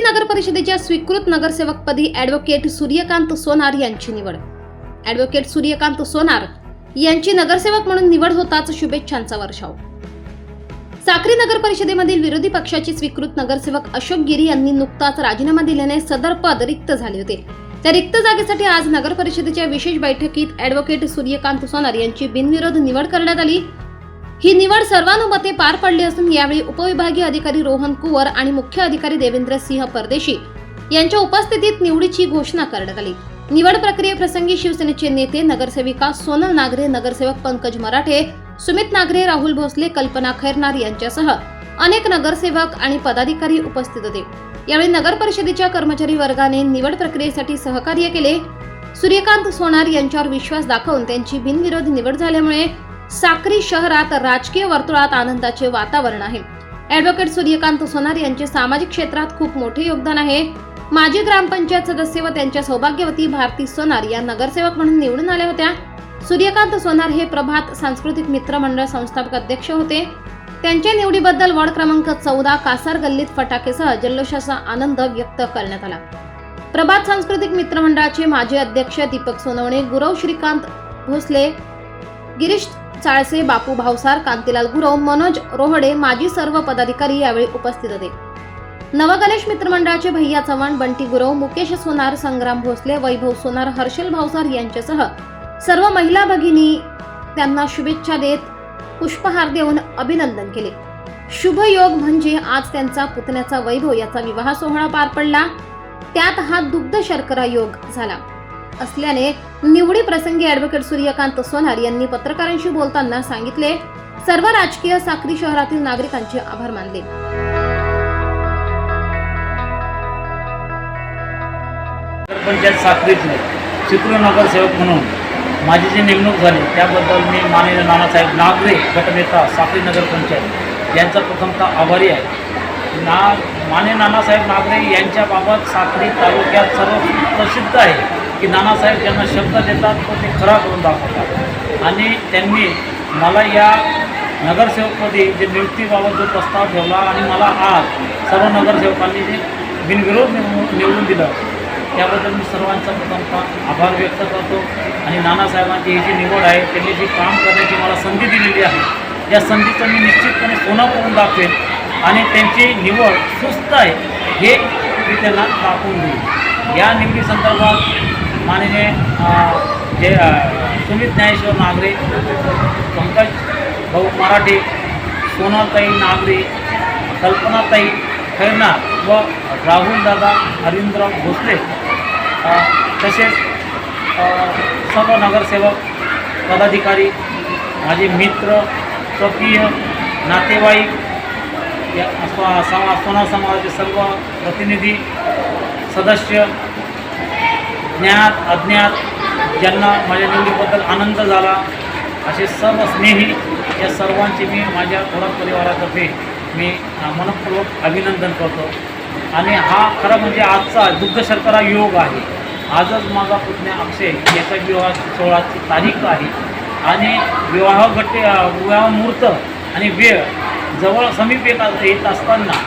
नगर परिषदेच्या स्वीकृत नगरसेवकपदी ॲडव्होकेट सूर्यकांत सोनार यांची निवड. ॲडव्होकेट सूर्यकांत सोनार यांची नगरसेवक म्हणून निवड होताच शुभेच्छांचा वर्षाव. साक्री नगर परिषदेमधील विरोधी पक्षाचे स्वीकृत नगरसेवक अशोक गिरी यांनी नुकताच राजीनामा दिल्याने सदर पद रिक्त झाले होते. त्या रिक्त जागेसाठी आज नगर परिषदेच्या विशेष बैठकीत ॲडव्होकेट सूर्यकांत सोनार यांची बिनविरोध निवड करण्यात आली. ही निवड सर्वानुमते पार पडली असून यावेळी उपविभागीय अधिकारी रोहन कुवर आणि मुख्य अधिकारी देवेंद्र सिंह परदेशी यांच्या उपस्थितीत निवडीची घोषणा करण्यात आली. निवड प्रक्रियेप्रसंगी शिवसेनेचे नेते नगरसेविका सोनल नागरे नगरसेवक पंकज मराठे सुमित नागरे राहुल भोसले कल्पना खैरनार यांच्यासह अनेक नगरसेवक आणि पदाधिकारी उपस्थित होते. यावेळी नगर परिषदेच्या कर्मचारी वर्गाने निवड प्रक्रियेसाठी सहकार्य केले. सूर्यकांत सोनार यांच्यावर विश्वास दाखवून त्यांची बिनविरोध निवड झाल्यामुळे साक्री शहरात राजकीय वर्तुळात आनंदाचे वातावरण आहे. ॲडव्होकेट सूर्यकांत सोनार यांचे सामाजिक क्षेत्रात खूप मोठे योगदान आहे. माजी ग्रामपंचायत सदस्य व त्यांच्या सौभाग्यवती भारती सोनार या नगरसेवक म्हणून निवडून आल्या होत्या. सूर्यकांत सोनार हे प्रभात सांस्कृतिक मित्र मंडळ संस्थापक अध्यक्ष होते. त्यांच्या निवडीबद्दल वॉर्ड क्रमांक चौदा कासार गल्लीत फटाकेसह जल्लोषाचा आनंद व्यक्त करण्यात आला. प्रभात सांस्कृतिक मित्र मंडळाचे माजी अध्यक्ष दीपक सोनवणे गुरव श्रीकांत भोसले गिरीश चाळसे बापू भावसार कांतीलाल गुरव मनोज रोहडे माजी सर्व पदाधिकारी यावेळी उपस्थित होते. नवगणेश मित्रमंडळाचे भैया चव्हाण बंटी गुरव मुकेश सोनार संग्राम भोसले वैभव सोनार हर्षल भावसार यांच्यासह सर्व महिला भगिनी त्यांना शुभेच्छा देत पुष्पहार देऊन अभिनंदन केले. शुभ योग म्हणजे आज त्यांचा पुतण्याचा वैभव याचा विवाह सोहळा पार पडला. त्यात हा दुग्ध शर्करा योग झाला. असल्याने निवडी प्रसंगी ॲडव्होकेट सूर्यकांत सोनार यांनी पत्रकारांशी बोलताना सांगितले सर्व राजकीय साक्री शहरातील नागरिकांचे आभार मानले. नगरपंचायत साखरीतले चित्र नगरसेवक म्हणून माझी जी नेमणूक झाली त्याबद्दल मी माननीय नानासाहेब नागरे गटनेता साखरी नगरपंचायत यांचा प्रथमतः आभारी आहे. ना माननीय नानासाहेब नागरे यांच्याबाबत साखरी तालुक्यात सर्व प्रसिद्ध आहे. की नानासाहेब ज्यांना शब्द देतात तो ते खरा करून दाखवतात. आणि त्यांनी मला या नगरसेवकपदी जे नियुक्तीबाबत जो प्रस्ताव ठेवला आणि मला आज सर्व नगरसेवकांनी जे बिनविरोध निवडून निवडून दिलं त्याबद्दल मी सर्वांचा प्रथमतः आभार व्यक्त करतो. आणि नानासाहेबांची ही जी निवड आहे त्यांनी जी काम करण्याची मला संधी दिलेली आहे या संधीचं मी निश्चितपणे सोनं करून दाखवेन आणि त्यांची निवड सुस्त आहे हे मी त्यांना दाखवून देईन. या निवडीसंदर्भात माननीय जे सुमित ज्ञानेश्वर नागरे पंकज भाऊ मराठे सोनाताई नागरे कल्पनाताई खैरनार व राहुलदादा हरिंद्र भोसले तसेच सर्व नगरसेवक पदाधिकारी माझे मित्र स्वकीय नातेवाईक या स्व- समाज सोना समाजाचे सर्व प्रतिनिधी सदस्य ज्ञात अज्ञात ज्यांना माझ्या निवडीबद्दल आनंद झाला असे सर्व स्नेही या सर्वांचे मी माझ्या ओळख परिवारातर्फे मी मनपूर्वक अभिनंदन करतो. आणि हा खरं म्हणजे आजचा दुग्ध शर्करा योग आहे. आजच माझा पुतण्या अक्षय याचा विवाह सोहळाची तारीख आहे. आणि विवाह गट विवाह मुहूर्त आणि वेळ जवळ समीप येत येत असताना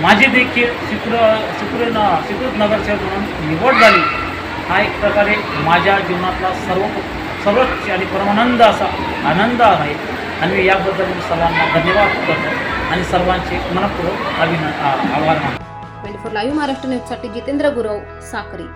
माझी देखील शिक्र शिक्र न स्वीकृत नगरसेवक म्हणून निवड झाली. हा एक प्रकारे माझ्या जीवनातला सर्व सर्वोच्च आणि परमानंद असा आनंद आहे. आणि मी याबद्दल मी सर्वांना धन्यवाद करतो आणि सर्वांचे मनपूर्वक अभिन आभार मानतो. ट्वेंटी फोर लाईव्ह महाराष्ट्र न्यूजसाठी जितेंद्र गुरव साक्री.